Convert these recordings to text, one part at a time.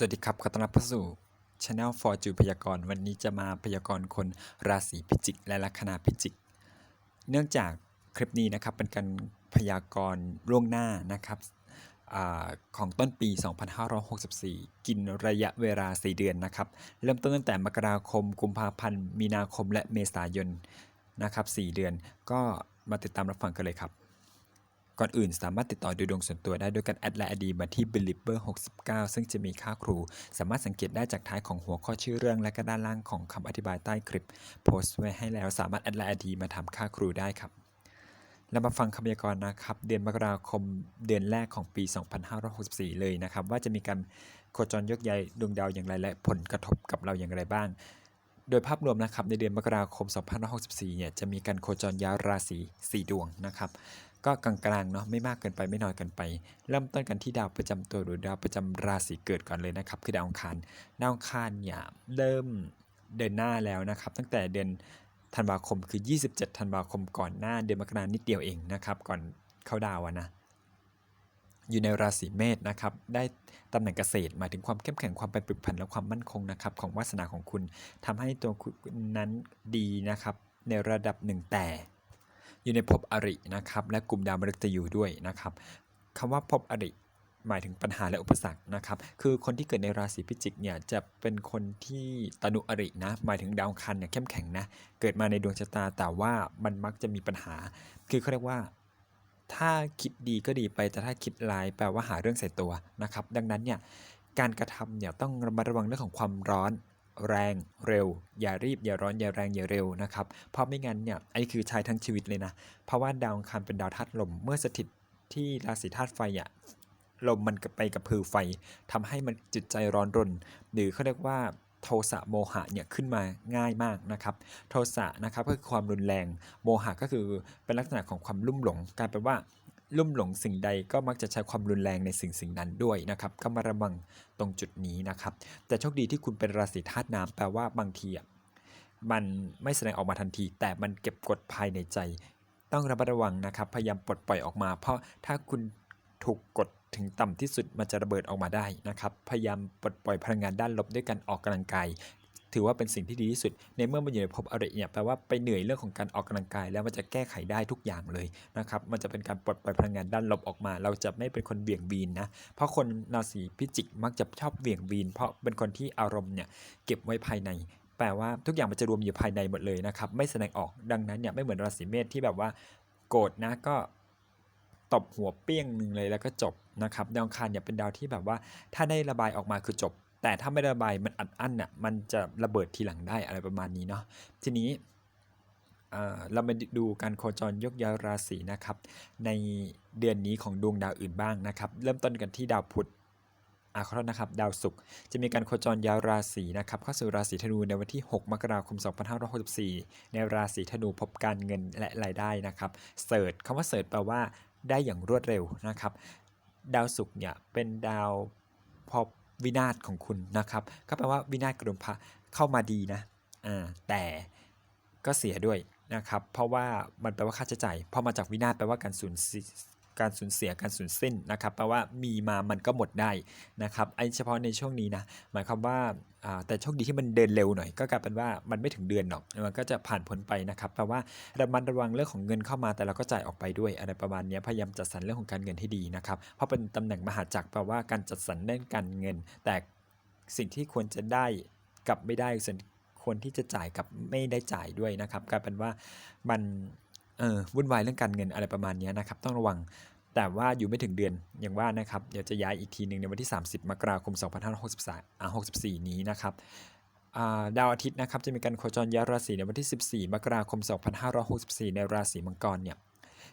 สวัสดีครับ ขอต้อนรับเข้าสู่ Channel for จูพยากรณ์วันนี้จะมาพยากรณ์คนราศีพิจิก และลัคนาพิจิก เนื่องจากคลิปนี้นะครับเป็นการพยากรณ์ล่วงหน้านะครับอของต้นปี 2564 กินระยะเวลา 4 เดือนนะครับ เริ่มต้นตั้งแต่มกราคม กุมภาพันธ์ มีนาคมและเมษายนนะครับ 4 เดือน ก็มาติดตามรับฟังกันเลยครับ ก่อนอื่นสามารถติดต่อดูดวงส่วนตัวได้ด้วยการแอดไลน์อดีมาที่ belieber 69 ซึ่งจะมีค่าครู สามารถสังเกตได้จากท้ายของหัวข้อชื่อเรื่องและก็ด้านล่างของคำอธิบายใต้คลิป โพสต์ไว้ให้แล้วสามารถแอดไลน์อดีมาทำค่าครูได้ครับเรามาฟังคำพยากรณ์นะครับ เดือนมกราคมเดือนแรกของปี 2564 เลยนะครับ ว่าจะมีการโคจรยกย้ายดวงดาวอย่างไรและผลกระทบกับเราอย่างไรบ้าง โดยภาพรวมนะครับในเดือนมกราคม 2564 เนี่ยจะมีการโคจรย้ายราศี 4 ดวงนะครับ ก็กลางๆเนาะไม่มากเกินไปไม่น้อยเกินไป เริ่มต้นกันที่ดาวประจำตัวหรือดาวประจำราศีเกิดก่อนเลยนะครับคือดาวอังคารดาวอังคารเนี่ยเริ่มเดินหน้าแล้วนะครับ ตั้งแต่เดือนธันวาคมคือ 27ธันวาคมก่อนหน้าเดือนมกรานิดเดียวเองนะครับ ก่อนเข้าดาวนะอยู่ในราศีเมษนะครับ ได้ตำแหน่งเกษตรหมายถึงความเข้มแข็งความเป็นปึกพันและความมั่นคงนะครับของวาสนาของคุณทำให้ตัวคุณนั้นดีนะครับ ในระดับหนึ่งแต่ อยู่ในภพอรินะครับ และกลุ่มดาวมฤตยูด้วยนะครับคำว่าภพอริหมายถึงปัญหาและอุปสรรคนะครับ คือคนที่เกิดในราศีพิจิกเนี่ยจะเป็นคนที่ตนุอรินะ หมายถึงดาวคันเนี่ยเข้มแข็งนะ เกิดมาในดวงชะตาแต่ว่ามันมักจะมีปัญหา คือเขาเรียกว่า ถ้าคิดดีก็ดีไปแต่ถ้าคิดร้ายแปลว่าหาเรื่องใส่ตัวนะครับ ดังนั้นเนี่ยการกระทำเนี่ยต้องระมัดระวังเรื่องของความร้อน แรงเร็ว อย่ารีบอย่าร้อนอย่าแรงอย่าเร็วนะครับเพราะไม่งั้นเนี่ยไอ้คือใช้ทั้งชีวิตเลยนะ เพราะว่าดาวอังคารเป็นดาวธาตุลมเมื่อสถิตที่ราศีธาตุไฟอะลมมันไปกับพือไฟทำให้มันจิตใจร้อนรน หรือเขาเรียกว่าโทสะโมหะเนี่ยขึ้นมาง่ายมากนะครับ โทสะนะครับก็คือความรุนแรง โมหะก็คือเป็นลักษณะของความลุ่มหลงกลายเป็นว่า ลุ่มหลงสิ่งใดก็มักจะใช้ความรุนแรงในสิ่งสิ่งนั้นด้วยนะครับก็มาระวังตรงจุดนี้นะครับ แต่โชคดีที่คุณเป็นราศีธาตุน้ำแปลว่าบางทีมันไม่แสดงออกมาทันที แต่มันเก็บกดภายในใจ ต้องระมัดระวังนะครับ พยายามปลดปล่อยออกมา เพราะถ้าคุณถูกกดถึงต่ำที่สุดมันจะระเบิดออกมาได้นะครับ พยายามปลดปล่อยพลังงานด้านลบด้วยการออกกำลังกาย ถือว่าเป็นสิ่งที่ดีที่สุด ในเมื่อมันอยู่ในภพอริเนี่ยแปลว่าไปเหนื่อยเรื่องของการออกกำลังกาย แล้วมันจะแก้ไขได้ทุกอย่างเลยนะครับมันจะเป็นการปลดปล่อยพลังงานด้านลบออกมา เราจะไม่เป็นคนเบี่ยงบีนนะเพราะคนราศีพิจิกมักจะชอบเบี่ยงบีน เพราะเป็นคนที่อารมณ์เนี่ยเก็บไว้ภายในแปลว่าทุกอย่างมันจะรวมอยู่ภายในหมดเลยนะครับไม่แสดงออกดังนั้นเนี่ยไม่เหมือนราศีเมษที่แบบว่า โกรธนะก็ตบหัวเปี้ยงหนึ่งเลยแล้วก็จบนะครับดาวคารเนี่ยเป็นดาวที่แบบว่า ถ้าได้ระบายออกมาคือจบ แต่ถ้าไม่ระบายมันอัดอั้นน่ะมันจะระเบิดทีหลังได้อะไรประมาณนี้เนาะทีนี้เรามาดูการโคจรยกย้ายราศีนะครับ ในเดือนนี้ของดวงดาวอื่นบ้างนะครับ เริ่มต้นกันที่ดาวพุธอ่าขอโทษนะครับดาวศุกร์จะมีการโคจรย้ายราศีนะครับเข้าสู่ราศีธนูในวันที่ 6 มกราคม 2564 ในราศีธนูพบการเงินและรายได้นะครับเสิร์ชคำว่าเสิร์ชแปลว่าได้อย่างรวดเร็วนะครับ ดาวศุกร์เนี่ยเป็นดาวพบ วินาศของคุณนะครับ ก็แปลว่าวินาศกรุมพระเข้ามาดีนะอ่าแต่ก็เสียด้วยนะครับ เพราะว่ามันแปลว่าค่าใช้จ่ายพอมาจากวินาศแปลว่าการสูญสีย การสูญเสียการสูญสิ้นนะครับแปลว่ามีมามันก็หมดได้นะครับไอ้เฉพาะในช่วงนี้นะหมายความว่าแต่โชคดีที่มันเดินเร็วหน่อยก็กลายเป็นว่ามันไม่ถึงเดือนหรอกมันก็จะผ่านพ้นไปนะครับแปลว่าระมัดระวังเรื่องของเงินเข้ามาแต่เราก็จ่ายออกไปด้วย อะไรประมาณนี้พยายามจัดสรรเรื่องของการเงินให้ดีนะครับเพราะเป็นตำแหน่งมหาจักรแปลว่าการจัดสรรเรื่องการเงิน แต่สิ่งที่ควรจะได้กลับไม่ได้ส่วนควรที่จะจ่ายกับไม่ได้จ่ายด้วยนะครับกลายเป็นว่ามันเออวุ่นวายเรื่องการเงินอะไรประมาณนี้นะครับ ต้องระวัง แต่ว่าอยู่ไม่ถึงเดือนอย่างว่านะครับ เดี๋ยวจะย้ายอีกทีหนึ่งในวันที่ 30 มกราคม 2563อ่า64 นี้นะครับดาวอาทิตย์นะครับจะมีการโคจรย้ายราศีในวันที่ 14 มกราคม 2564 ในราศีมังกรเนี่ย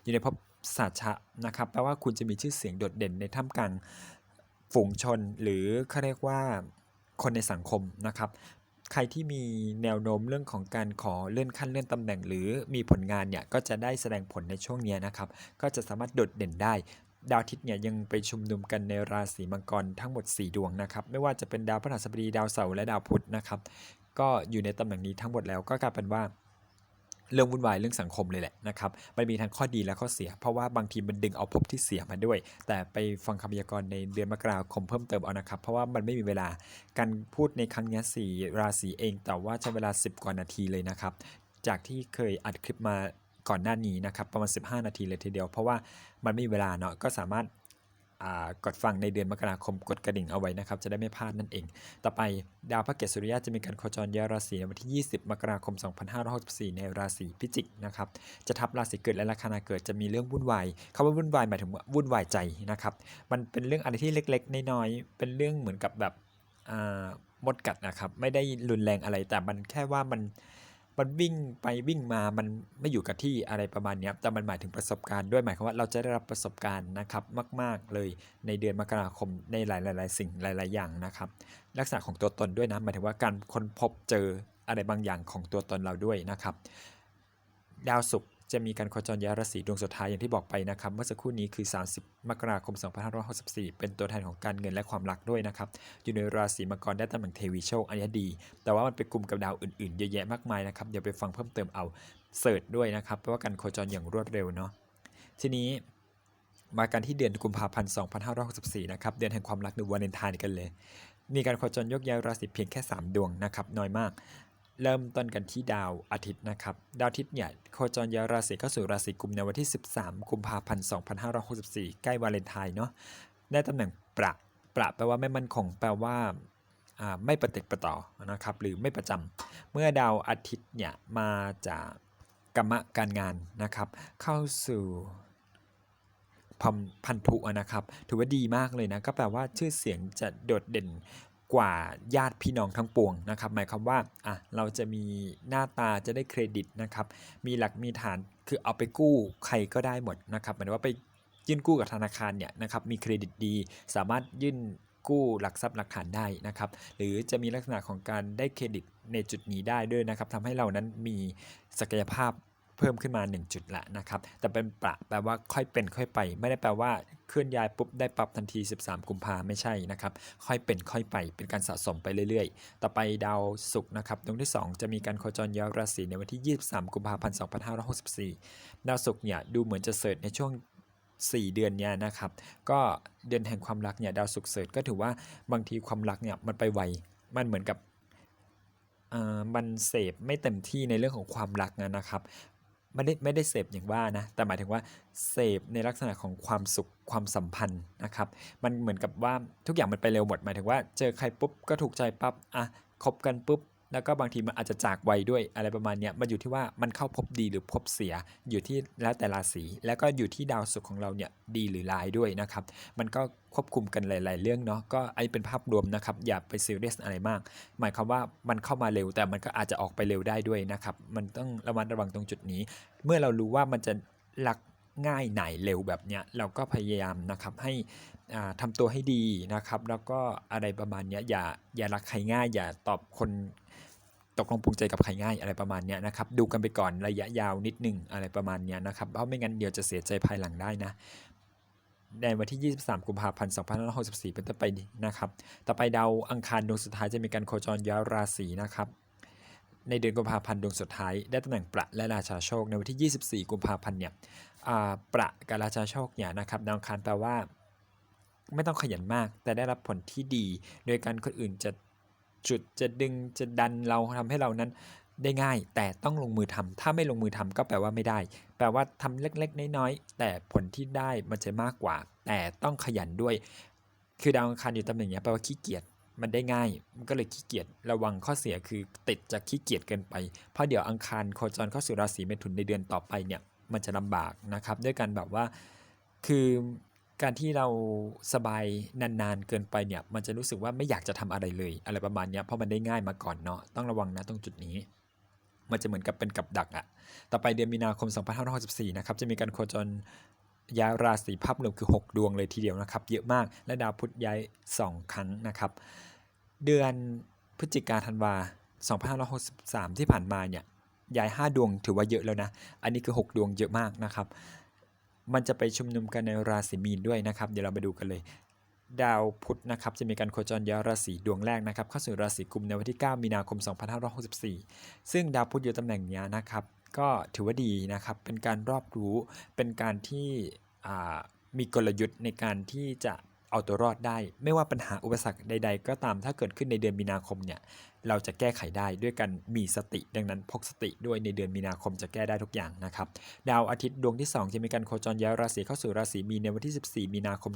อยู่ในภพสาชะนะครับแปลว่าคุณจะมีชื่อเสียงโดดเด่นในท่ามกลางฝูงชนหรือเขาเรียกว่าคนในสังคมนะครับ ใครที่มีแนวโน้มเรื่องของการขอเลื่อนขั้นเลื่อนตำแหน่ง หรือมีผลงานเนี่ยก็จะได้แสดงผลในช่วงนี้นะครับ ก็จะสามารถโดดเด่นได้ดาวอาทิตย์เนี่ยยังไปชุมนุมกันในราศีมังกรทั้งหมด 4 ดวงนะครับ ไม่ว่าจะเป็นดาวพฤหัสบดีดาวเสาร์และดาวพุธนะครับ ก็อยู่ในตำแหน่งนี้ทั้งหมดแล้วก็กลายเป็นว่า เรื่องวุ่นวายเรื่องสังคมเลยแหละนะครับมันมีทั้งข้อดีและข้อเสีย เพราะว่าบางทีมันดึงเอาภพที่เสียมาด้วย แต่ไปฟังคำพยากรณ์ในเดือนมกราคมเพิ่มเติมเอานะครับ เพราะว่ามันไม่มีเวลาการพูดในครั้งนี้สี่ราศีเอง แต่ว่าใช้เวลา 10 กว่านาทีเลยนะครับ จากที่เคยอัดคลิปมาก่อนหน้านี้นะครับ ประมาณ 15 นาทีเลยทีเดียว เพราะว่ามันไม่มีเวลาเนาะก็สามารถ กดฟังในเดือนมกราคมกดกระดิ่งเอาไว้นะครับ จะได้ไม่พลาดนั่นเอง ต่อไปดาวพระเกศสุริยะจะมีการโคจรย้ายราศีในวันที่ 20 มกราคม 2564 ในราศีพิจิกนะครับ จะทับราศีเกิดและลัคนาเกิดจะมีเรื่องวุ่นวายคำว่าวุ่นวายหมายถึงวุ่นวายใจนะครับ มันเป็นเรื่องอะไรที่เล็กๆ น้อยๆ เป็นเรื่องเหมือนกับแบบมดกัดนะครับ ไม่ได้รุนแรงอะไร แต่มันแค่ว่ามัน มันวิ่งไปวิ่งมามันไม่อยู่กับที่อะไรประมาณนี้แต่มันหมายถึงประสบการณ์ด้วยหมายความว่าเราจะได้รับประสบการณ์นะครับมาก ๆ เลยในเดือนมกราคมในหลาย ๆ สิ่งหลาย ๆ อย่างนะครับ ลักษณะของตัวตนด้วยนะหมายถึงว่าการค้นพบเจออะไรบางอย่างของตัวตนเราด้วยนะครับ ดาวศุกร์ จะมีการโคจรย้ายราศีดวงสุดท้ายอย่างที่บอกไปนะครับ เมื่อสักครู่นี้คือ 30 มกราคม 2564 เป็นตัวแทนของการเงินและความรักด้วยนะครับ อยู่ในราศีมังกรได้ตำแหน่งเทวีโชคอันนี้ดี แต่ว่ามันไปกลุ่มกับดาวอื่นๆ เยอะแยะมากมายนะครับ เดี๋ยวไปฟังเพิ่มเติมเอาเสิร์ชด้วยนะครับ เพราะว่าการโคจรอย่างรวดเร็วเนาะ ทีนี้มากันที่เดือนกุมภาพันธ์ 2564 นะครับ เดือนแห่งความรักหรือวาเลนไทน์กันเลย มีการโคจรยกย้ายราศีเพียงแค่ 3 ดวงนะครับ น้อยมาก เริ่มต้นกันที่ดาวอาทิตย์นะครับ ดาวอาทิตย์เนี่ยโคจรย้ายราศีเข้าสู่ราศีกุมในวันที่ 13 กุมภาพันธ์ 2564 ใกล้วาเลนไทน์เนาะได้ตำแหน่งประประแปลว่าไม่มั่นคง แปลว่าไม่ประติดประต่อนะครับหรือไม่ประจำเมื่อดาวอาทิตย์เนี่ยมาจากกรรมการงานนะครับ เข้าสู่พันพันธุนะครับ ถือว่าดีมากเลยนะ ก็แปลว่าชื่อเสียงจะโดดเด่น กว่าญาติพี่น้องทั้งปวงนะครับ หมายความว่าอะเราจะมีหน้าตาจะได้เครดิตนะครับ มีหลักมีฐานคือเอาไปกู้ใครก็ได้หมดนะครับหมายว่าไปยื่นกู้กับธนาคารเนี่ยนะครับมีเครดิตดี สามารถยื่นกู้หลักทรัพย์หลักฐานได้นะครับ หรือจะมีลักษณะของการได้เครดิตในจุดนี้ได้ด้วยนะครับทำให้เรานั้นมีศักยภาพ เพิ่มขึ้นมา 1 จุดละนะครับ แต่เป็นประแปลว่าค่อยเป็นค่อยไป ไม่ได้แปลว่าเคลื่อนย้ายปุ๊บได้ปรับทันที 13 กุมภาไม่ใช่นะครับ ค่อยเป็นค่อยไปเป็นการสะสมไปเรื่อยๆ ต่อไปดาวศุกร์นะครับดวงที่ 2 จะมีการโคจรย้ายราศีในวันที่ 23 กุมภาพันธ์2564 ดาวศุกร์เนี่ยดูเหมือนจะเสริฐในช่วง4 เดือนเนี้ยนะครับ ก็เดือนแห่งความรักเนี่ยดาวศุกร์เสริฐก็ถือว่าบางทีความรักเนี่ยมันไปไวมันเหมือนกับอ่อมันเสพไม่เต็มที่ในเรื่องของความรักนะนะครับ ไม่ได้ไม่ได้เสพอย่างว่านะ แต่หมายถึงว่าเสพในลักษณะของความสุขความสัมพันธ์นะครับ มันเหมือนกับว่าทุกอย่างมันไปเร็วหมด หมายถึงว่าเจอใครปุ๊บก็ถูกใจปั๊บอะคบกันปุ๊บ แล้วก็บางทีมันอาจจะจากไวด้วยอะไรประมาณนี้มันอยู่ที่ว่ามันเข้าพบดีหรือพบเสียอยู่ที่แล้วแต่ราศีแล้วก็อยู่ที่ดาวศุกร์ของเราเนี่ยดีหรือร้ายด้วยนะครับ มันก็ควบคุมกันหลาย ๆ เรื่องเนาะก็ไอ้เป็นภาพรวมนะครับ อย่าไปซีเรียสอะไรมาก หมายความว่ามันเข้ามาเร็วแต่มันก็อาจจะออกไปเร็วได้ด้วยนะครับ มันต้องระมัดระวังตรงจุดนี้ เมื่อเรารู้ว่ามันจะรักง่ายไหนเร็วแบบเนี้ยเราก็พยายามนะครับให้อ่าทำตัวให้ดีนะครับ แล้วก็อะไรประมาณเนี้ยอย่าอย่ารักใครง่าย อย่าตอบคน ตกลงปรุงใจกับใครง่ายอะไรประมาณเนี้ยนะครับดูกันไปก่อนระยะยาวนิดนึงอะไรประมาณเนี้ยนะครับเพราะไม่งั้นเดี๋ยวจะเสียใจภายหลังได้นะในวันที่ 23 กุมภาพันธ์ 2564 เป็นต้นไปนะครับ ต่อไปดาวอังคารดวงสุดท้ายจะมีการโคจรย้ายราศีนะครับ ในเดือนกุมภาพันธ์ดวงสุดท้ายได้ตำแหน่งประและราชาโชค ในวันที่ 24 กุมภาพันธ์เนี่ยประกับราชาโชคเนี่ยนะครับดาวอังคารแปลว่า ไม่ต้องขยันมาก แต่ได้รับผลที่ดี โดยการคนอื่นจะ จุดจะดึงจะดันเราทำให้เรานั้นได้ง่าย แต่ต้องลงมือทำถ้าไม่ลงมือทำก็แปลว่าไม่ได้ แปลว่าทำเล็กๆ น้อยๆ แต่ผลที่ได้มันจะมากกว่า แต่ต้องขยันด้วย คือดาวอังคารอยู่ตำแหน่งเนี้ยแปลว่าขี้เกียจมันได้ง่าย มันก็เลยขี้เกียจ ระวังข้อเสียคือติดจากขี้เกียจเกินไป เพราะเดี๋ยวอังคารโคจรเข้าสู่ราศีเมถุนในเดือนต่อไปเนี่ย มันจะลำบากนะครับ ด้วยการแบบว่า คือ การที่เราสบายนานๆเกินไปเนี่ย มันจะรู้สึกว่าไม่อยากจะทำอะไรเลย อะไรประมาณนี้เพราะมันได้ง่ายมาก่อนเนาะต้องระวังนะตรงจุดนี้ มันจะเหมือนกับเป็นกับดักอะต่อไปเดือนมีนาคม 2564 นะครับ จะมีการโคจรย้ายราศีภาพรวมคือ 6 ดวงเลยทีเดียวนะครับ เยอะมากและดาวพุธย้าย 2 ครั้งนะครับ เดือนพฤศจิกาธันวา2563 ที่ผ่านมาเนี่ยย้าย 5 ดวงถือว่าเยอะแล้วนะ อันนี้คือ 6 ดวงเยอะมากนะครับ มันจะไปชุมนุมกันในราศีมีนด้วยนะครับ เดี๋ยวเราไปดูกันเลย ดาวพุธนะครับจะมีการโคจรย้ายราศีดวงแรกนะครับเข้าสู่ราศีกุมในวันที่ 9 มีนาคม 2564 ซึ่งดาวพุธอยู่ตำแหน่งนี้นะครับ ก็ถือว่าดีนะครับเป็นการรอบรู้เป็นการที่มีกลยุทธ์ในการที่จะ เอาตัวรอดได้ ไม่ว่าปัญหาอุปสรรคใด ๆ ก็ตามถ้าเกิดขึ้นในเดือนมีนาคมเนี่ยเราจะแก้ไขได้ด้วยการมีสติ ดังนั้นพกสติด้วยในเดือนมีนาคมจะแก้ได้ทุกอย่างนะครับดาวอาทิตย์ดวงที่ 2 จะมีการโคจรย้ายราศีเข้าสู่ราศีมีในวันที่ 14 มีนาคม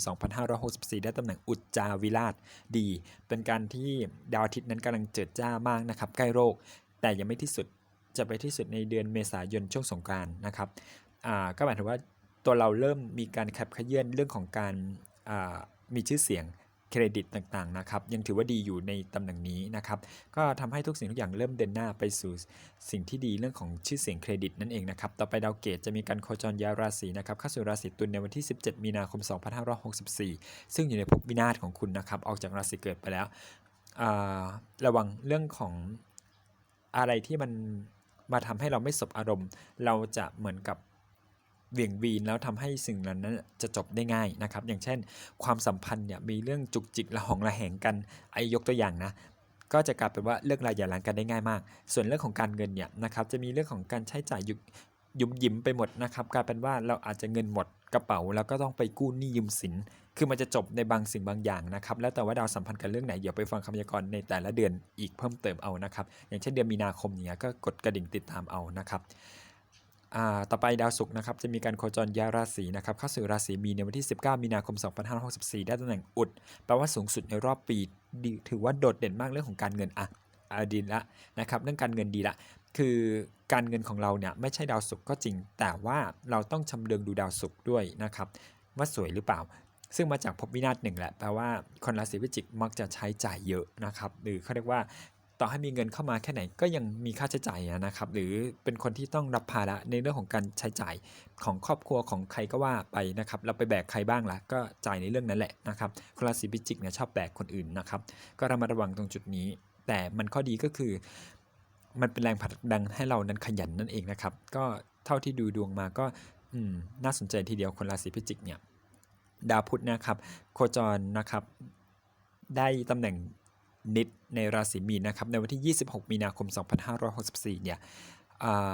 2564 ได้ตำแหน่งอุจจาวิราชดี เป็นการที่ดาวอาทิตย์นั้นกำลังเจิดจ้ามากนะครับใกล้โรค แต่ยังไม่ที่สุดจะไปที่สุดในเดือนเมษายนช่วงสงกรานต์นะครับอ่าก็หมายถึงว่าตัวเราเริ่มมีการขับขยื่นเรื่องของการ มีชื่อเสียงเครดิตต่างๆนะครับยังถือว่าดีอยู่ในตำแหน่งนี้นะครับก็ทำให้ทุกสิ่งทุกอย่างเริ่มเดินหน้าไปสู่สิ่งที่ดีเรื่องของชื่อเสียงเครดิตนั่นเองนะครับต่อไปดาวเกตจะมีการโคจรย้ายราศีนะครับเข้าสู่ราศีตุลในวันที่ 17 มีนาคม 2564 ซึ่งอยู่ในภพวินาศของคุณนะครับออกจากราศีเกิดไปแล้วระวังเรื่องของอะไรที่มันมาทำให้เราไม่สบอารมณ์ เราจะเหมือนกับ เหวี่ยงวีนแล้วทำให้สิ่งนั้นนะจะจบได้ง่ายนะครับ อย่างเช่น ความสัมพันธ์เนี่ยมีเรื่องจุกจิกระหองระแหงกันไอ้ยกตัวอย่างนะก็จะกลายเป็นว่าเลิกลาอย่าร้างกันได้ง่ายมาก ส่วนเรื่องของการเงินเนี่ยนะครับจะมีเรื่องของการใช้จ่ายยุยุมยิ้มไปหมดนะครับกลายเป็นว่าเราอาจจะเงินหมดกระเป๋า แล้วก็ต้องไปกู้หนี้ยืมสิน คือมันจะจบในบางสิ่งบางอย่างนะครับ แล้วแต่ว่าดาวสัมพันธ์กับเรื่องไหนเดี๋ยวไปฟังคำพยากรณ์ในแต่ละเดือนอีกเพิ่มเติมเอานะครับ อย่างเช่นเดือนมีนาคมเนี่ยก็กดกระดิ่งติดตามเอานะครับ ต่อไปดาวศุกร์นะครับจะมีการโคจรย้ายราศีนะครับเข้าสู่ราศีมีในวันที่ 19 มีนาคม 2564 ได้ตำแหน่งอุดแปลว่าสูงสุดในรอบปีดีถือว่าโดดเด่นมากเรื่องของการเงินอะอาดีละนะครับเรื่องการเงินดีละ คือการเงินของเราเนี่ยไม่ใช่ดาวศุกร์ก็จริง แต่ว่าเราต้องชำเลืองดูดาวศุกร์ด้วยนะครับว่าสวยหรือเปล่า ซึ่งมาจากภพวินาศหนึ่งแหละแปลว่าคนราศีพิจิกมักจะใช้จ่ายเยอะนะครับหรือเขาเรียกว่า ต่อให้มีเงินเข้ามาแค่ไหนก็ยังมีค่าใช้จ่ายนะครับ หรือเป็นคนที่ต้องรับภาระในเรื่องของการใช้จ่ายของครอบครัวของใครก็ว่าไปนะครับ เราไปแบกใครบ้างล่ะก็จ่ายในเรื่องนั้นแหละนะครับคนราศีพิจิกเนี่ยชอบแบกคนอื่นนะครับ ก็ระมัดระวังตรงจุดนี้ แต่มันข้อดีก็คือ มันเป็นแรงผลักดันให้เรานั้นขยันนั่นเองนะครับ ก็เท่าที่ดูดวงมาก็อืมน่าสนใจทีเดียวคนราศีพิจิกเนี่ยดาวพุธนะครับ โคจรนะครับ ได้ตำแหน่ง นิดในราศีมีนนะครับในวันที่ 26 มีนาคม 2564 เนี่ยอ่า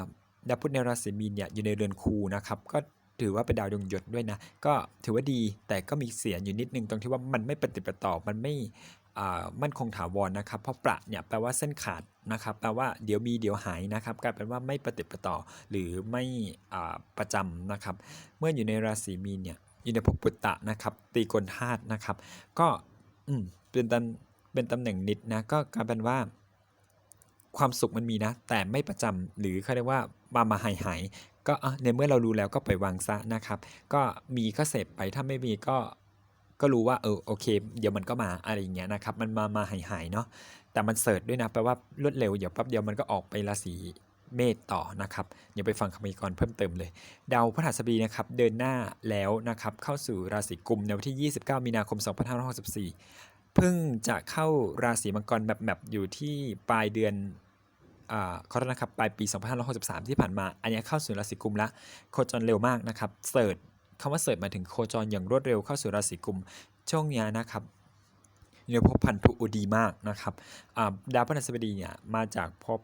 ดาวพุธในราศีมีนเนี่ยอยู่ในเรือนคูนะครับก็ถือว่าเป็นดาวดวงหยดด้วยนะ ก็ถือว่าดีแต่ก็มีเสียอยู่นิดนึงตรงที่ว่ามันไม่ปฏิปต่อมันไม่อ่ามั่นคงถาวรนะครับ เพราะประเนี่ยแปลว่าเส้นขาดนะครับแปลว่าเดี๋ยวมีเดี๋ยวหายนะครับกลายเป็นว่าไม่ปฏิปต่อหรือไม่อ่าประจำนะครับ เมื่ออยู่ในราศีมีนเนี่ยอยู่ในภพปุตตะนะครับ ตีกลธาตุนะครับ ก็อืมเป็นตำ เป็นตำแหน่งนิดนะก็กลายเป็นว่า ความสุขมันมีนะ แต่ไม่ประจำหรือเขาเรียกว่ามามาหายหายก็ในเมื่อเรารู้แล้วก็ปล่อยวางซะนะครับ ก็มีก็เสพไปถ้าไม่มีก็ก็รู้ว่าเออโอเค เดี๋ยวมันก็มาอะไรอย่างเงี้ยนะครับ มันมามาหายหายเนาะแต่มันเสิร์ชด้วยนะแปลว่ารวดเร็วเดี๋ยวแป๊บเดียวมันก็ออกไปราศีเมษต่อนะครับเดี๋ยวไปฟังคำพยากรณ์เพิ่มเติมเลย ดาวพฤหัสบดีนะครับเดินหน้าแล้วนะครับเข้าสู่ราศีกุมในวันที่ 29 มีนาคม 2564 เพิ่งจะเข้าราศีมังกรแบบแบบอยู่ที่ปลายเดือนอ่าขอโทษนะครับปลายปี 2563 ที่ผ่านมา อันนี้เข้าสู่ราศีกุมละโคจรเร็วมากนะครับเสิร์ชคำว่าเสิร์ชมาถึงโคจรอย่างรวดเร็วเข้าสู่ราศีกุมช่วงนี้นะครับอยู่ในภพพันธุอุดีมากนะครับดาวพฤหัสบดีเนี่ยมาจากภพ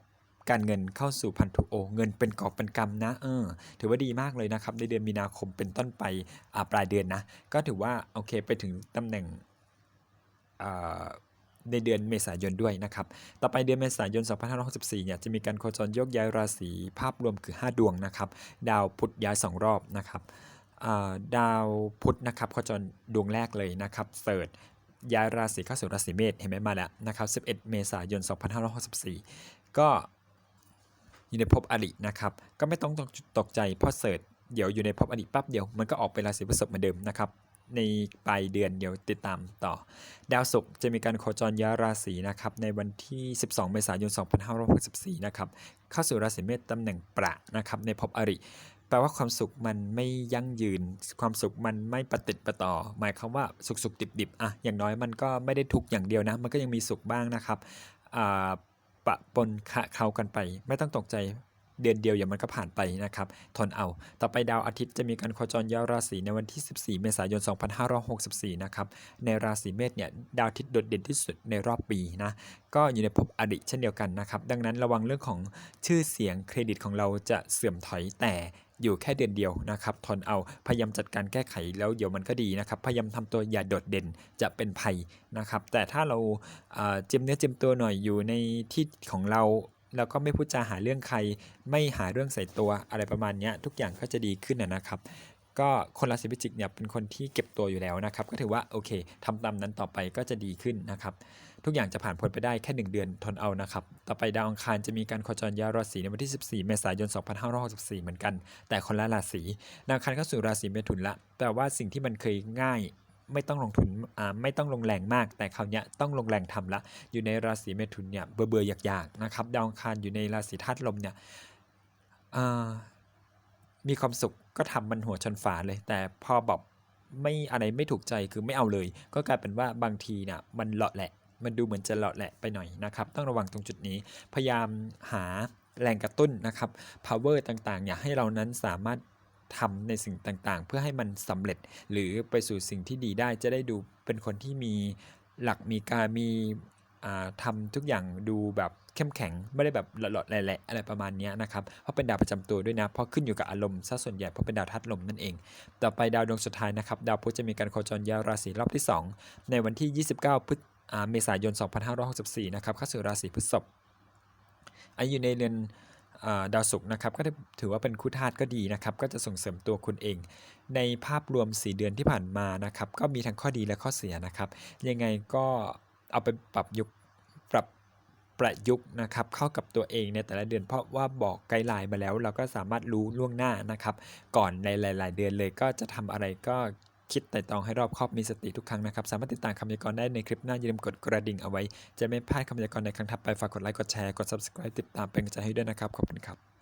การเงินเข้าสู่พันธุโอ เงินเป็นกอบเป็นกำนะเออถือว่าดีมากเลยนะครับในเดือนมีนาคมเป็นต้นไปปลายเดือนนะ ก็ถือว่าโอเคไปถึงตำแหน่ง ในเดือนเมษายนด้วยนะครับ ต่อไปเดือนเมษายน 2564 เนี่ย จะมีการโคจรโยกย้ายราศีภาพรวมคือ 5 ดวงนะครับ ดาวพุธย้าย 2 รอบนะครับดาวพุธนะครับโคจรดวงแรกเลยนะครับเสิร์ชย้ายราศีเข้าสู่ราศีเมษเห็นไหมมาแล้วนะครับ 11 เมษายน 2564 ก็อยู่ในภพอรินะครับ ก็ไม่ต้องตกใจเพราะเสิร์ชเดี๋ยวอยู่ในภพอริปั๊บเดียวมันก็ออกไปราศีพฤษภเหมือนเดิมนะครับ ในปลายเดือนเดี๋ยวติดตามต่อ ดาวศุกร์จะมีการโคจรย้ายราศีนะครับในวันที่ 12 เมษายน 2564 นะครับเข้าสู่ราศีเมษตำแหน่งประนะครับในภพอริแปลว่าความสุขมันไม่ยั่งยืน ความสุขมันไม่ปฏิดประต่อ หมายความว่าสุขสุขดิบดิบๆอะอย่างน้อยมันก็ไม่ได้ทุกอย่างเดียวนะ มันก็ยังมีสุขบ้างนะครับปะปนคะเคล้ากันไป ไม่ต้องตกใจ เดือนเดียวอย่างมันก็ผ่านไปนะครับ ทนเอา ต่อไปดาวอาทิตย์จะมีการโคจรย้ายราศีในวันที่ 14 เมษายน 2564 นะครับ ในราศีเมษเนี่ยดาวอาทิตย์โดดเด่นที่สุดในรอบปีนะ ก็อยู่ในภพอริเช่นเดียวกันนะครับ ดังนั้นระวังเรื่องของชื่อเสียงเครดิตของเราจะเสื่อมถอยแต่อยู่แค่เดือนเดียวนะครับทนเอาพยายามจัดการแก้ไขแล้วเดี๋ยวมันก็ดีนะครับ พยายามทำตัวอย่าโดดเด่นจะเป็นภัยนะครับ แต่ถ้าเราเอ่อเจียมเนื้อเจียมตัวหน่อยอยู่ในที่ของเรา แล้วก็ไม่พูดจาหาเรื่องใคร ไม่หาเรื่องใส่ตัวอะไรประมาณนี้ทุกอย่างก็จะดีขึ้นนะครับ ก็คนราศีพิจิกเนี่ยเป็นคนที่เก็บตัวอยู่แล้วนะครับ ก็ถือว่าโอเคทำตามนั้นต่อไปก็จะดีขึ้นนะครับ ทุกอย่างจะผ่านพ้นไปได้แค่ 1 เดือนทนเอานะครับ ต่อไปดาวอังคารจะมีการโคจรย้ายราศีในวันที่ 14 เมษายน 2564 เหมือนกัน แต่คนละราศีดาวอังคารเข้าสู่ราศีเมถุนละแต่ว่าสิ่งที่มันเคยง่าย ไม่ต้องลงทุนอ่าไม่ต้องลงแรงมาก แต่คราวเนี้ยต้องลงแรงทำละ อยู่ในราศีเมถุนเนี่ยเบื่อเบื่อๆอยากๆนะครับดาวคารอยู่ในราศีธาตุลมเนี่ยมีความสุขก็ทำมันหัวชนฝาเลย แต่พอแบบไม่อะไรไม่ถูกใจคือไม่เอาเลย ก็กลายเป็นว่าบางทีเนี่ยมันเลาะแหละ มันดูเหมือนจะเลาะแหละไปหน่อยนะครับ ต้องระวังตรงจุดนี้ พยายามหาแรงกระตุ้นนะครับ power ต่างๆอยากให้เรานั้นสามารถ ทำในสิ่งต่างๆ เพื่อให้มันสำเร็จ หรือไปสู่สิ่งที่ดีได้จะได้ดูเป็นคนที่มีหลักมีการมีอ่าทำทุกอย่างดูแบบเข้มแข็งไม่ได้แบบหลอดๆแหละๆอะไรประมาณนี้นะครับเพราะเป็นดาวประจำตัวด้วยนะ เพราะขึ้นอยู่กับอารมณ์ซะส่วนใหญ่เพราะเป็นดาวธาตุลมนั่นเอง ต่อไปดาวดวงสุดท้ายนะครับ ดาวพุธจะมีการโคจรย้ายราศีรอบที่ 2 ในวันที่ 29 พฤศอ่าเมษายน 2564 นะครับเข้าสู่ราศีพฤษภอายุในเรือน ดาวศุกร์นะครับก็ถือว่าเป็นคู่ธาตุก็ดีนะครับ ก็จะส่งเสริมตัวคุณเอง ในภาพรวม 4 เดือนที่ผ่านมานะครับ ก็มีทั้งข้อดีและข้อเสียนะครับ ยังไงก็เอาไปปรับยุคปรับประยุกต์นะครับเข้ากับตัวเองในแต่ละเดือนเพราะว่าบอกไกด์ไลน์มาแล้ว เราก็สามารถรู้ล่วงหน้านะครับ ก่อนในหลาย ๆ เดือนเลยก็จะทำอะไรก็ คิดไต่ตองให้รอบคอบมีสติทุกครั้งนะครับ สามารถติดตามคำพยากรณ์ได้ในคลิปหน้าอย่าลืมกดกระดิ่งเอาไว้ จะไม่พลาดคำพยากรณ์ในครั้งถัดไปฝากกดไลค์กดแชร์กด subscribe ติดตามเป็นกำลังใจให้ด้วยนะครับขอบคุณครับ